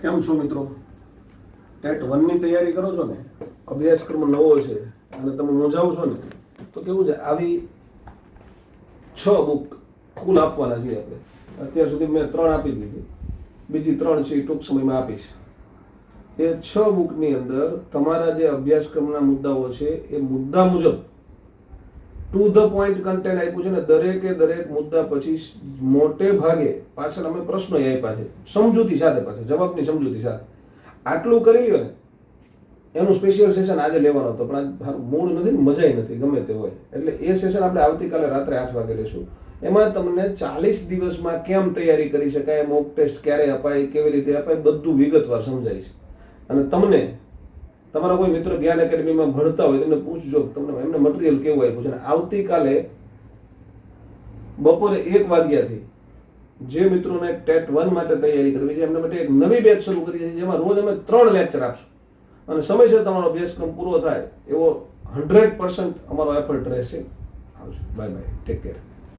કેમ છો મિત્રો? ટેટ વનની તૈયારી કરો છો ને? અભ્યાસક્રમ નવો છે અને તમે મૂંઝાવો છો ને, તો કેવું છે? આવી છ બુક કુલ આપવાના છે આપણે. અત્યાર સુધી મેં ત્રણ આપી દીધી. બીજી ત્રણ છે એ ટૂંક સમયમાં આપીશ. એ છ બુકની અંદર તમારા જે અભ્યાસક્રમના મુદ્દાઓ છે એ મુદ્દા મુજબ ટુ ધ પોઈન્ટ કન્ટેન્ટ આપ્યું છે ને, દરેકે દરેક મુદ્દા પછી મોટે ભાગે પાછળ અમે પ્રશ્નો આપ્યા છે. સમજૂતી સાથે પાછળ, જવાબની સમજૂતી સાથે. આટલું કરી લ્યો ને, એનું સ્પેશિયલ સેશન આજે લેવાનો હતો, પણ મૂળ નથી ને નથી, ગમે તે હોય. એટલે એ સેશન આપણે આવતીકાલે રાત્રે આઠ વાગે લેશું. એમાં તમને ચાલીસ દિવસમાં કેમ તૈયારી કરી શકાય મોક ટેસ્ટ ક્યારે અપાય, કેવી રીતે અપાય, બધું વિગતવાર સમજાય છે અને તમને તમારા કોઈ મિત્ર જ્ઞાન એકેડમીમાં ભણતા હોય તેમને પૂછજો, તમને એમને મટીરિયલ કેવું આપ્યું છે? આવતીકાલે બપોરે એક વાગ્યાથી જે મિત્રોને ટેટ વન માટે તૈયારી કરવી છે, એમના માટે એક નવી બેચ શરૂ કરી છે જેમાં રોજ અમે ત્રણ લેક્ચર આપશું. અને સમયસર તમારો અભ્યાસક્રમ પૂરો થાય એવો હંડ્રેડ પર્સન્ટ અમારો એફર્ટ રહેશે. આવજો. Bye bye take care